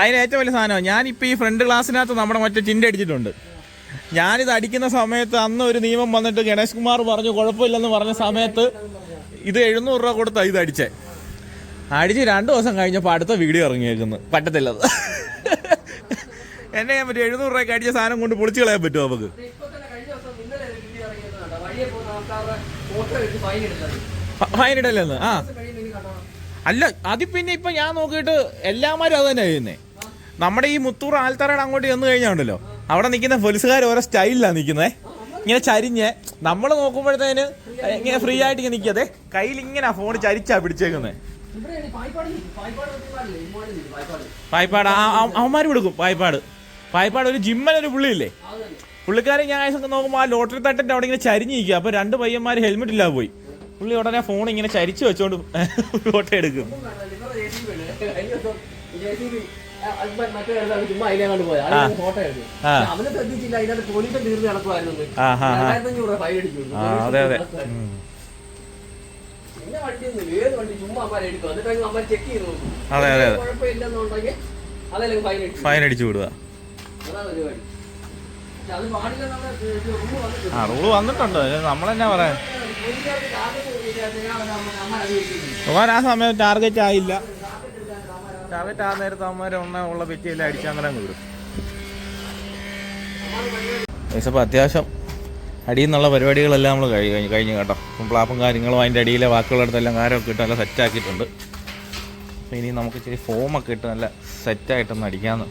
അതിന് ഏറ്റവും വലിയ സാധനമാണ് ഞാനിപ്പോൾ ഈ ഫ്രണ്ട് ഗ്ലാസ്സിനകത്ത് നമ്മുടെ മറ്റേ ചിന്ത അടിച്ചിട്ടുണ്ട്. ഞാനിത് അടിക്കുന്ന സമയത്ത് അന്ന് ഒരു നിയമം വന്നിട്ട് ഗണേഷ് കുമാർ പറഞ്ഞു കുഴപ്പമില്ലെന്ന് പറഞ്ഞ സമയത്ത് ഇത് എഴുന്നൂറ് രൂപ കൊടുത്താ ഇത് അടിച്ചേ. അടിച്ച് രണ്ടു ദിവസം കഴിഞ്ഞപ്പോൾ അടുത്ത വീഡിയോ ഇറങ്ങിയേക്കുന്നു. പറ്റത്തില്ലത് എന്നെ ഞാൻ പറ്റും എഴുന്നൂറ് രൂപയ്ക്ക് അടിച്ച സാധനം കൊണ്ട് പൊളിച്ചു കളയാൻ പറ്റുമോ നമുക്ക്? ഫൈനിടല്ലെന്ന് ഫൈൻ ഇടല്ലെന്ന്? ആ. അല്ല അതിൽ പിന്നെ ഇപ്പൊ ഞാൻ നോക്കിയിട്ട് എല്ലാമാരും അത് തന്നെ ചെയ്യുന്നേ. നമ്മുടെ ഈ മുത്തൂർ ആൽത്തറയുടെ അങ്ങോട്ട് ചെന്ന് കഴിഞ്ഞാൽ ഉണ്ടല്ലോ? അവിടെ നിൽക്കുന്ന പോലീസുകാർ ഓരോ സ്റ്റൈലിലാണ് നിൽക്കുന്നത്. ഇങ്ങനെ ചരിഞ്ഞ് നമ്മൾ നോക്കുമ്പോഴത്തേന് ഇങ്ങനെ ഫ്രീ ആയിട്ട് ഇങ്ങനെ നിൽക്കാതെ കയ്യിൽ ഇങ്ങനെ ഫോൺ ചരിച്ചാ പിടിച്ചേക്കുന്നത്. പായ്പാട് അവന്മാർ കൊടുക്കും പായ്പാട് പായ്പാട് ഒരു ജിമ്മനൊരു പുള്ളിയില്ലേ? പുള്ളിക്കാരെ ഞാൻ ദിവസം നോക്കുമ്പോൾ ആ ലോട്ടറി തട്ടിന്റെ അവിടെ ഇങ്ങനെ ചരിഞ്ഞ് നിൽക്കുക. അപ്പോൾ രണ്ട് പയ്യന്മാർ ഹെൽമെറ്റ് ഇല്ലാതെ പോയി. പുള്ളി ഉടനെ ഫോൺ ഇങ്ങനെ ചരിച്ചു വെച്ചോണ്ട് ഫോട്ടോ എടുക്കും. അത് അതെ. അതെ അതെ, ഫൈൻ അടിച്ചു വിടുക ആ റൂൾ വന്നിട്ടുണ്ട്. നമ്മൾ നമ്മളെന്നാ പറയാ? ആ സമയം ടാർഗറ്റ് ആയില്ല. ടാർഗറ്റ് ആ നേരത്തെ അമ്മമാരെ ഒന്ന ഉള്ള പെറ്റിയെല്ലാം അടിച്ചങ്ങനെ അങ്ങ് വിടും. അപ്പോൾ അത്യാവശ്യം അടിയിൽ നിന്നുള്ള പരിപാടികളെല്ലാം നമ്മൾ കഴിഞ്ഞ് കഴിഞ്ഞ് കേട്ടോ. അപ്പം പ്ലാപ്പും കാര്യങ്ങളും അതിന്റെ അടിയിലെ ബാക്കിയുള്ളിടത്തെല്ലാം കാര്യമൊക്കെ ഇട്ട് നല്ല സെറ്റാക്കിയിട്ടുണ്ട് അപ്പോൾ ഇനി നമുക്ക് ഇച്ചിരി ഫോമൊക്കെ ഇട്ട് നല്ല സെറ്റായിട്ടൊന്ന് അടിക്കാമെന്ന്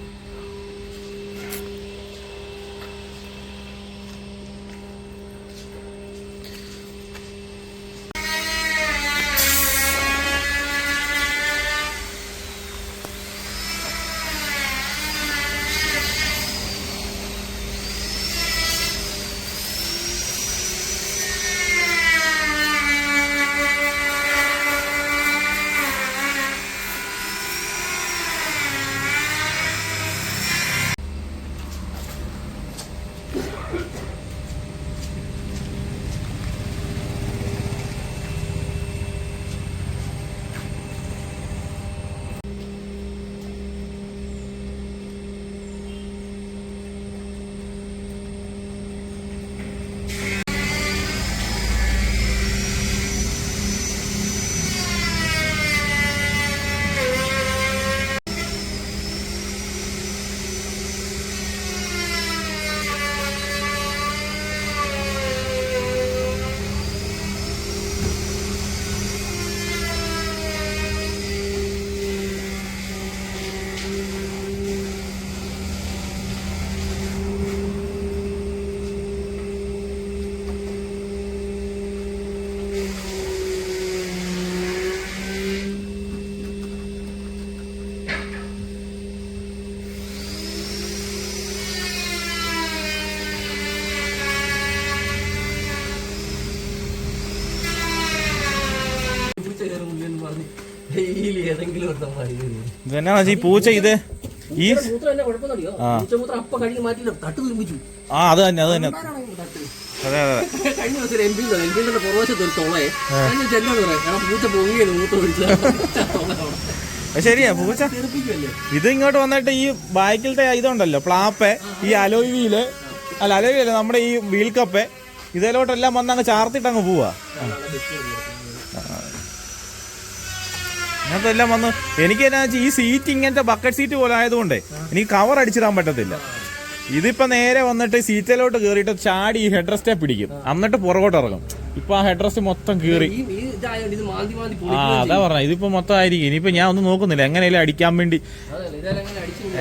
പൂച്ച കയറുന്നില്ലെന്ന് പറഞ്ഞ് ഡെയിലി ഏതെങ്കിലും ഒരു തവണ ഇത്? ചെയ്യും. ഇതെന്നാ ഈ പൂച്ച ഇത് ഈ ആ അത് തന്നെ അത് തന്നെ. അതെ അതെ കഴിഞ്ഞ ദിവസം എം പിയുടെ എം പിയുടെ പുറവശത്ത് ഒരു തുളയെ കഴിഞ്ഞ ചെല്ലോട് പറയാം കാരണം പൂച്ച പൊങ്ങിയത് മൂത്ത പിടിച്ച [LAUGHS] അത് ശരിയാ പൂച്ച. ഇത് ഇങ്ങോട്ട് വന്നിട്ട് ഈ ബാക്കിലത്തെ ഇതുണ്ടല്ലോ പ്ലാപ്പ് ഈ അലോയ് വീൽ അല്ല അലോയ് വീൽ നമ്മുടെ ഈ വീൽ കപ്പ് ഇതിലോട്ടെല്ലാം വന്ന് അങ്ങ് ചാർത്തിട്ട് അങ്ങ് പോവാ അങ്ങനത്തെ എല്ലാം വന്ന് എനിക്ക് എന്നാ വെച്ചാൽ ഈ സീറ്റ് ഇങ്ങനത്തെ ബക്കറ്റ് സീറ്റ് പോലെ ആയതുകൊണ്ടേ എനിക്ക് കവർ അടിച്ചിടാൻ പറ്റത്തില്ല. ഇതിപ്പോ നേരെ വന്നിട്ട് സീറ്റിലോട്ട് കയറിയിട്ട് ചാടി ഈ ഹെഡ്രസ്റ്റെ പിടിക്കും. എന്നിട്ട് പുറകോട്ട് ഇറങ്ങും. ഇപ്പൊ ആ ഹെഡ്രസ്റ്റ് മൊത്തം കീറി. ആ അതാ പറഞ്ഞ ഇതിപ്പോ മൊത്തം ആയിരിക്കും. ഇനിയിപ്പോ ഞാൻ ഒന്നും നോക്കുന്നില്ല. എങ്ങനെയാലും അടിക്കാൻ വേണ്ടി.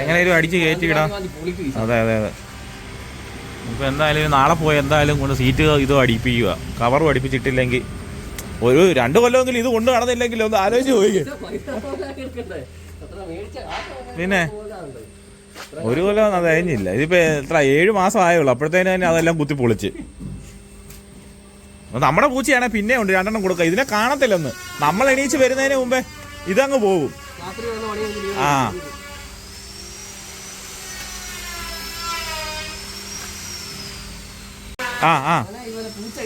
എങ്ങനെയാലും അടിച്ച് കയറ്റി ഇടാം മാന്തി പൊളിക്കും ഈ അതെ അതെ അതെ. ഇപ്പൊ എന്തായാലും നാളെ പോയി എന്തായാലും കൊണ്ട് സീറ്റ് ഇതും അടിപ്പിക്കുക. കവറും അടിപ്പിച്ചിട്ടില്ലെങ്കിൽ ഒരു രണ്ട് കൊല്ലമെങ്കിലും ഇത് കൊണ്ട് നടന്നില്ലെങ്കിൽ ഒന്ന് ആലോചിച്ച് പോയി പൈസ എടുക്കണ്ടേ അത്ര പിന്നെ ഒരു കൊല്ലം അത് കഴിഞ്ഞില്ല. ഇതിപ്പോ എത്ര? ഏഴ് മാസം ആയുള്ളൂ അപ്പോഴത്തേന് തന്നെ അതെല്ലാം കുത്തി പൊളിച്ച്. നമ്മുടെ പൂച്ചയാണെ പിന്നെ ഉണ്ട്. രണ്ടെണ്ണം കൊടുക്കുക ഇതിനെ കാണത്തില്ലെന്ന്. നമ്മൾ എണീച്ച് വരുന്നതിന് മുമ്പേ ഇതങ്ങ് പോകും. ആ. ആ ആ.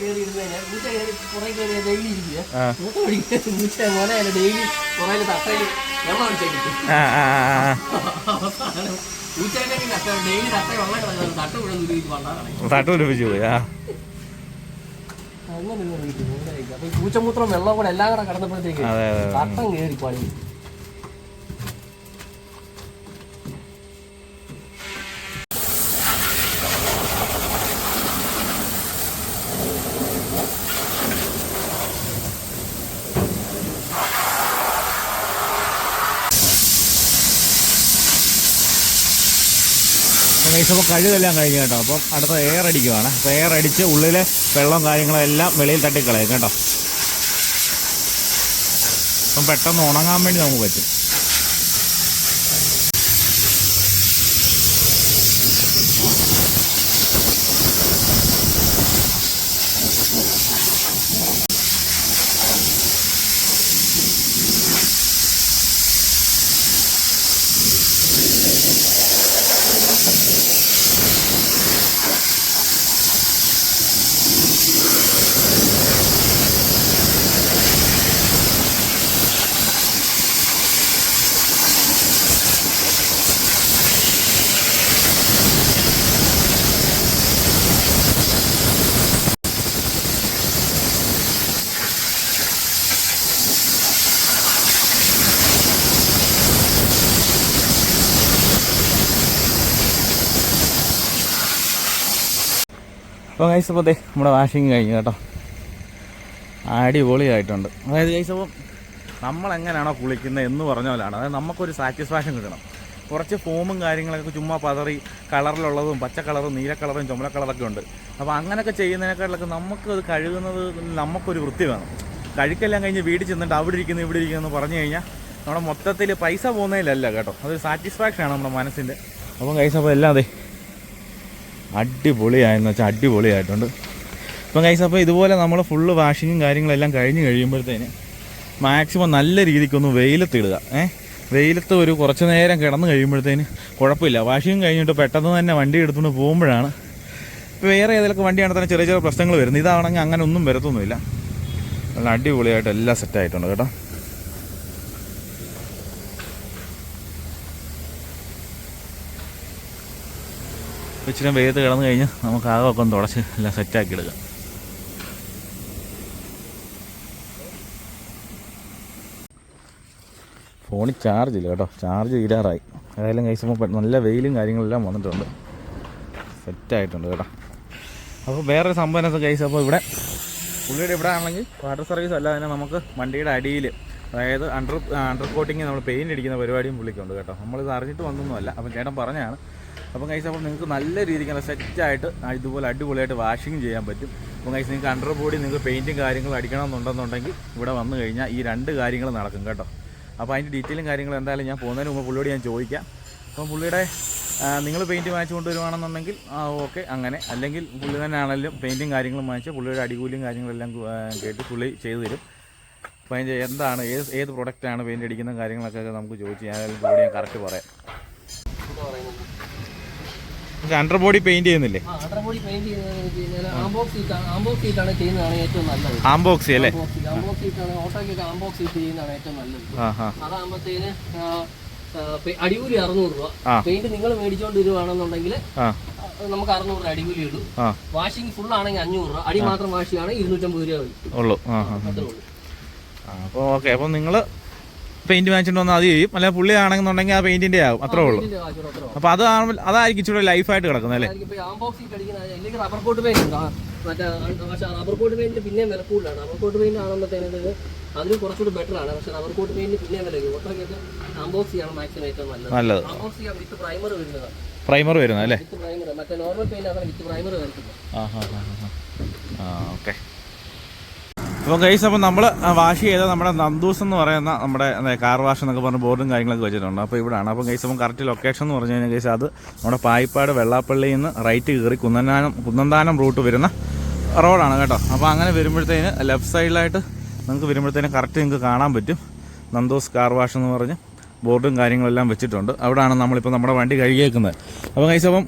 കയറി ഇരുന്നേനെ പൂച്ച കയറി പുറകെ കയറി ഡെയിലി ഇരിക്കുക ആ. പിടിക്കുന്ന പൂച്ച മോനെ ഡെയിലി പുറകിൽ തട്ടയിൽ വെള്ളം അവസാനം തട്ട ഡെയിലി തട്ട വെള്ളം കിടക്കുന്നത് തട്ട ഇവിടെ നിന്ന് പണ്ടാണ് തട്ടുപിടിപ്പിച്ചു പോയി ആ അങ്ങനെ ഒരു വീട്ടിൽ മൂന്നായിരിക്കും. അപ്പൊ ഈ പൂച്ചമൂത്രം വെള്ളം കൂടെ എല്ലാം കൂടെ കടന്നപ്പോഴത്തേക്ക്. തട്ടം കയറി പണി അപ്പോൾ കഴുകെല്ലാം കഴിഞ്ഞു കേട്ടോ. അപ്പം അടുത്ത എയർ അടിക്കുവാണ്. അപ്പോൾ എയർ അടിച്ച് ഉള്ളിലെ വെള്ളവും കാര്യങ്ങളും എല്ലാം വെളിയിൽ തട്ടിക്കളയും കേട്ടോ. അപ്പം പെട്ടെന്ന് ഉണങ്ങാൻ വേണ്ടി നമുക്ക് പറ്റും. അപ്പോൾ ഗൈസ് അപ്പോൾ ദേ നമ്മുടെ വാഷിങ് കഴിഞ്ഞു കേട്ടോ. അടിപൊളിയായിട്ടുണ്ട്. അതായത് ഗൈസ് അപ്പം നമ്മളെങ്ങനെയാണോ കുളിക്കുന്നത് എന്ന് പറഞ്ഞ പോലെയാണ്. അതായത് നമുക്കൊരു സാറ്റിസ്ഫാക്ഷൻ കിട്ടണം. കുറച്ച് ഫോമും കാര്യങ്ങളൊക്കെ ചുമ്മാ പതറി കളറിലുള്ളതും പച്ച കളറും നീല കളറും ചുമല കളറൊക്കെ ഉണ്ട്. അപ്പോൾ അങ്ങനെയൊക്കെ ചെയ്യുന്നതിനേക്കാളൊക്കെ അത് കഴുകുന്നത് നമുക്കൊരു വൃത്തി വേണം. കഴുക്കെല്ലാം കഴിഞ്ഞ് വീട്ടിൽ ചെന്നിട്ട് അവിടെ ഇരിക്കുന്നു ഇവിടെ ഇരിക്കുന്നു എന്ന് പറഞ്ഞു കഴിഞ്ഞാൽ നമ്മുടെ മൊത്തത്തിൽ പൈസ പോകുന്നതിലല്ല കേട്ടോ. അതൊരു സാറ്റിസ്ഫാക്ഷനാണ് നമ്മുടെ മനസ്സിന്റെ അപ്പം കൈസ് അപ്പോൾ എല്ലാം അതെ അടിപൊളിയായെന്ന് വെച്ചാൽ അടിപൊളിയായിട്ടുണ്ട്. ഇപ്പം കൈസ് അപ്പോൾ ഇതുപോലെ നമ്മൾ ഫുള്ള് വാഷിങ്ങും കാര്യങ്ങളെല്ലാം കഴിഞ്ഞ് കഴിയുമ്പോഴത്തേന് മാക്സിമം നല്ല രീതിക്കൊന്ന് വെയിലത്തിടുക ഏ? വെയിലത്ത് ഒരു കുറച്ച് നേരം കിടന്ന് കഴിയുമ്പോഴത്തേന് കുഴപ്പമില്ല. വാഷിങ് കഴിഞ്ഞിട്ട് പെട്ടെന്ന് തന്നെ വണ്ടി എടുത്തുകൊണ്ട് പോകുമ്പോഴാണ് വേറെ ഏതെങ്കിലും വണ്ടിയാണ് തന്നെ ചെറിയ ചെറിയ പ്രശ്നങ്ങൾ വരുന്നത്. ഇതാണെങ്കിൽ അങ്ങനെ ഒന്നും വരത്തൊന്നുമില്ല. നല്ല അടിപൊളിയായിട്ട് എല്ലാം സെറ്റായിട്ടുണ്ട് കേട്ടോ. ഇച്ചിരി വെയിലത്ത് കിടന്നു കഴിഞ്ഞ് നമുക്ക് ആകമൊക്കെ ഒന്ന് തുടച്ച് എല്ലാം സെറ്റാക്കി എടുക്കാം. ഫോണിൽ ചാർജ് ഇല്ല കേട്ടോ. ചാർജ് തീരാറായി ഏതായാലും കഴിച്ചപ്പോൾ നല്ല വെയിലും കാര്യങ്ങളെല്ലാം വന്നിട്ടുണ്ട്. സെറ്റായിട്ടുണ്ട് കേട്ടോ. അപ്പോൾ വേറൊരു സംഭവം എന്താ കഴിച്ചപ്പോൾ ഇവിടെ പുള്ളിയുടെ ഇവിടെ ആണെങ്കിൽ വാട്ടർ സർവീസ് അല്ലാതെ തന്നെ നമുക്ക് വണ്ടിയുടെ അടിയിൽ അതായത് അണ്ടർ അണ്ടർ കോട്ടിങ് നമ്മൾ പെയിന്റ് അടിക്കുന്ന പരിപാടിയും പുള്ളിക്കുണ്ട് കേട്ടോ. നമ്മളിത് അറിഞ്ഞിട്ട് വന്നൊന്നുമല്ല. അപ്പം ചേട്ടൻ പറഞ്ഞാണ് അപ്പം കഴിച്ച അപ്പോൾ നിങ്ങൾക്ക് നല്ല രീതിക്ക് നല്ല സെറ്റായിട്ട് ഇതുപോലെ അടിപൊളിയായിട്ട് വാഷിങ് ചെയ്യാൻ പറ്റും. അപ്പം കഴിച്ച് നിങ്ങൾക്ക് അണ്ടർ ബോഡി നിങ്ങൾക്ക് പെയിന്റും കാര്യങ്ങളും അടിക്കണമെന്നുണ്ടെന്നുണ്ടെങ്കിൽ ഇവിടെ വന്നു കഴിഞ്ഞാൽ ഈ രണ്ട് കാര്യങ്ങൾ നടക്കും കേട്ടോ. അപ്പോൾ അതിന്റെ ഡീറ്റെയിലും കാര്യങ്ങളും എന്തായാലും ഞാൻ പോകുന്നതിന് മുമ്പ് പുള്ളിയോട് ഞാൻ ചോദിക്കാം. അപ്പം പുള്ളിയുടെ നിങ്ങൾ പെയിന്റ് വാങ്ങിച്ചു കൊണ്ടുവരുവാണെന്നുണ്ടെങ്കിൽ ആ ഓക്കെ അങ്ങനെ. അല്ലെങ്കിൽ പുള്ളി തന്നെ ആണെങ്കിലും പെയിന്റും കാര്യങ്ങളും വാങ്ങിച്ച് പുള്ളിയുടെ അടികൂലിയും കാര്യങ്ങളെല്ലാം കേട്ട് പുള്ളി ചെയ്തു തരും. അപ്പോൾ അതിന്റെ എന്താണ് ഏത് ഏത് പ്രൊഡക്റ്റാണ് പെയിന്റ് അടിക്കുന്ന കാര്യങ്ങളൊക്കെ നമുക്ക് ചോദിച്ച് ഞാൻ കൂടി ഞാൻ കറക്റ്റ് പറയാം. പെയിന്റ് ചെയ്യുന്നില്ലേ? അണ്ടർബോഡി പെയിന്റ് ചെയ്യുന്നില്ലേ വെച്ച് കഴിഞ്ഞാൽ ആംബോക്സ് സീറ്റാണ് ആംബോക്സ് സീറ്റാണ് ചെയ്യുന്നതാണ് ഏറ്റവും നല്ലത്. ആംബോക്സി അല്ലേ? ആംബോക്സ് സീറ്റാണ് ഓട്ടോക്കൊക്കെ ആംബോക്സ് സീറ്റ് ചെയ്യുന്നതാണ് ഏറ്റവും നല്ലത്. അതാകുമ്പോഴത്തേന് അടികൂലി അറുന്നൂറ് രൂപ. പെയിന്റ് നിങ്ങൾ മേടിച്ചോണ്ട് വരുവാണെന്നുണ്ടെങ്കിൽ നമുക്ക് അറുന്നൂറ് രൂപ അടികൂലി ഇടും വാഷിംഗ് ഫുൾ ആണെങ്കിൽ അഞ്ഞൂറ് രൂപ. അടി മാത്രം വാഷിംഗ് ആണെങ്കിൽ ഇരുന്നൂറ്റമ്പത് രൂപ ഉള്ളൂ. അത്രേ ഉള്ളൂ. അപ്പോൾ ഓക്കെ അപ്പോൾ നിങ്ങൾ പെയിന്റ് വാങ്ങിച്ചിട്ട് വന്നാൽ അത് ചെയ്യും. അല്ലെങ്കിൽ പുള്ളി ആണെന്നുണ്ടെങ്കിൽ ആ പെയിന്റിന്റെ ആവും. അത്രേ ഉള്ളൂ. അപ്പൊ അത് അതായിരിക്കും ഇച്ചിരി ലൈഫായിട്ട് കിടക്കുന്നത് അല്ലേ? റബ്ബർ കോട്ട് പെയിന്റ് പെയിന്റ് പിന്നെ വില കൂടുതലാണ്. റബ്ബർ കോട്ട് പെയിന്റ് അതിന് കുറച്ചുകൂടി ബെറ്റർ ആണ്. പക്ഷേ റബ്ബർ കോട്ട് പെയിന്റ് പിന്നെ വില മാക്സിമം ഏറ്റവും നല്ലത്. വിത്ത് പ്രൈമർ വരുന്നതാണ് പ്രൈമർ വരുന്നത്. അല്ലേ വിത്ത് പ്രൈമർ മറ്റേ നോർമൽ പെയിന്റ് ആണ് വിത്ത് പ്രൈമർ ആ ഓക്കെ. അപ്പോൾ കൈസ് അപ്പോൾ നമ്മൾ വാഷ് ചെയ്ത നമ്മുടെ നന്ദൂസ് എന്ന് പറയുന്ന നമ്മുടെ കാർ വാഷ് എന്നൊക്കെ പറഞ്ഞ ബോർഡും കാര്യങ്ങളൊക്കെ വെച്ചിട്ടുണ്ട്. അപ്പോൾ ഇവിടെയാണ് അപ്പോൾ കൈസ് അപ്പം കറക്റ്റ് ലൊക്കേഷൻ എന്ന് പറഞ്ഞു കഴിഞ്ഞാൽ കൈസ് അത് നമ്മുടെ പായിപ്പാട് വെള്ളാപ്പള്ളിയിൽ നിന്ന് റൈറ്റ് കയറി കുന്നന്താനം കുന്നന്താനം റൂട്ട് വരുന്ന റോഡാണ് കേട്ടോ. അപ്പോൾ അങ്ങനെ വരുമ്പോഴത്തേന് ലെഫ്റ്റ് സൈഡിലായിട്ട് നിങ്ങൾക്ക് വരുമ്പോഴത്തേന് കറക്റ്റ് നിങ്ങൾക്ക് കാണാൻ പറ്റും. നന്ദൂസ് കാർ വാഷ് എന്ന് പറഞ്ഞ് ബോർഡും കാര്യങ്ങളെല്ലാം വെച്ചിട്ടുണ്ട്. അവിടെയാണ് നമ്മളിപ്പോൾ നമ്മുടെ വണ്ടി കഴുകിയേക്കുന്നത്. അപ്പോൾ കൈസ് അപ്പം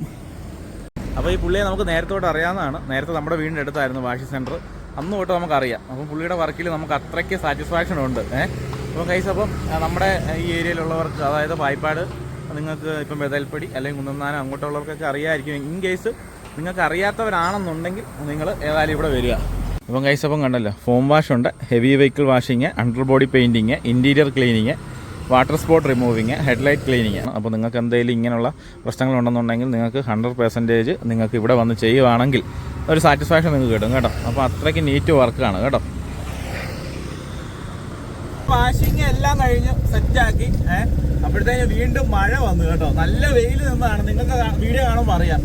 അപ്പോൾ ഈ പുള്ളിയെ നമുക്ക് നേരത്തോട്ട് അറിയാവുന്നതാണ്. നേരത്തെ നമ്മുടെ വീടിന്റെ അടുത്തായിരുന്നു വാഷിംഗ് സെന്റർ അന്ന് തൊട്ട് നമുക്കറിയാം. അപ്പം പുള്ളിയുടെ വർക്കിൽ നമുക്ക് അത്രയ്ക്ക് സാറ്റിസ്ഫാക്ഷൻ ഉണ്ട്. ഏഹ് അപ്പോൾ കൈസ് അപ്പം നമ്മുടെ ഈ ഏരിയയിലുള്ളവർക്ക് അതായത് പായ്പാട് നിങ്ങൾക്ക് ഇപ്പം ബദൽപ്പടി അല്ലെങ്കിൽ കുന്നന്താനം അങ്ങോട്ടുള്ളവർക്കൊക്കെ അറിയാമായിരിക്കും ഇൻ കേസ് നിങ്ങൾക്ക് അറിയാത്തവരാണെന്നുണ്ടെങ്കിൽ നിങ്ങൾ ഏതായാലും ഇവിടെ വരിക. അപ്പം കൈസ് അപ്പം കണ്ടല്ലോ ഫോം വാഷ് ഉണ്ട് heavy vehicle washing under body painting interior cleaning water spot removing headlight cleaning ആണ് അപ്പോൾ നിങ്ങൾക്ക് എന്തെങ്കിലും ഇങ്ങനെയുള്ള പ്രശ്നങ്ങളുണ്ടെന്നുണ്ടെങ്കിൽ നിങ്ങൾക്ക് ഹൺഡ്രഡ് പെർസെന്റേജ് നിങ്ങൾക്ക് ഇവിടെ വന്ന് ചെയ്യുവാണെങ്കിൽ ഒരു സാറ്റിസ്ഫാക്ഷൻ നിങ്ങൾക്ക് കിട്ടും കേട്ടോ. അപ്പോൾ അത്രയ്ക്ക് നീറ്റ് വർക്കാണ് കേട്ടോ. വാഷിങ് എല്ലാം കഴിഞ്ഞ് സെറ്റാക്കി ഏഹ് അപ്പോഴത്തേക്ക് വീണ്ടും മഴ വന്നു കേട്ടോ. നല്ല വെയിൽ നിന്നാണ് നിങ്ങൾക്ക് വീഡിയോ കാണുമ്പോൾ അറിയാം.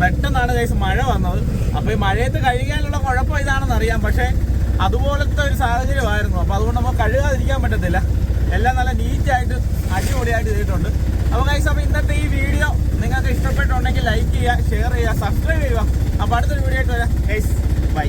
പെട്ടെന്നാണ് കൈസ് മഴ വന്നത്. അപ്പോൾ ഈ മഴയത്ത് കഴുകാനുള്ള കുഴപ്പം ഇതാണെന്ന് അറിയാം. പക്ഷേ അതുപോലത്തെ ഒരു സാഹചര്യമായിരുന്നു. അപ്പോൾ അതുകൊണ്ട് നമുക്ക് കഴുകാതിരിക്കാൻ പറ്റത്തില്ല. എല്ലാം നല്ല നീറ്റായിട്ട് അടിപൊളിയായിട്ട് ചെയ്തിട്ടുണ്ട്. അപ്പോൾ കൈസ് അപ്പോൾ ഇന്നത്തെ ഈ വീഡിയോ നിങ്ങൾക്ക് ഇഷ്ടപ്പെട്ടുണ്ടെങ്കിൽ ലൈക്ക് ചെയ്യുക ഷെയർ ചെയ്യുക സബ്സ്ക്രൈബ് ചെയ്യുക. അപ്പോൾ അടുത്തൊരു വീഡിയോ ആയിട്ട് വരാം. Guys bye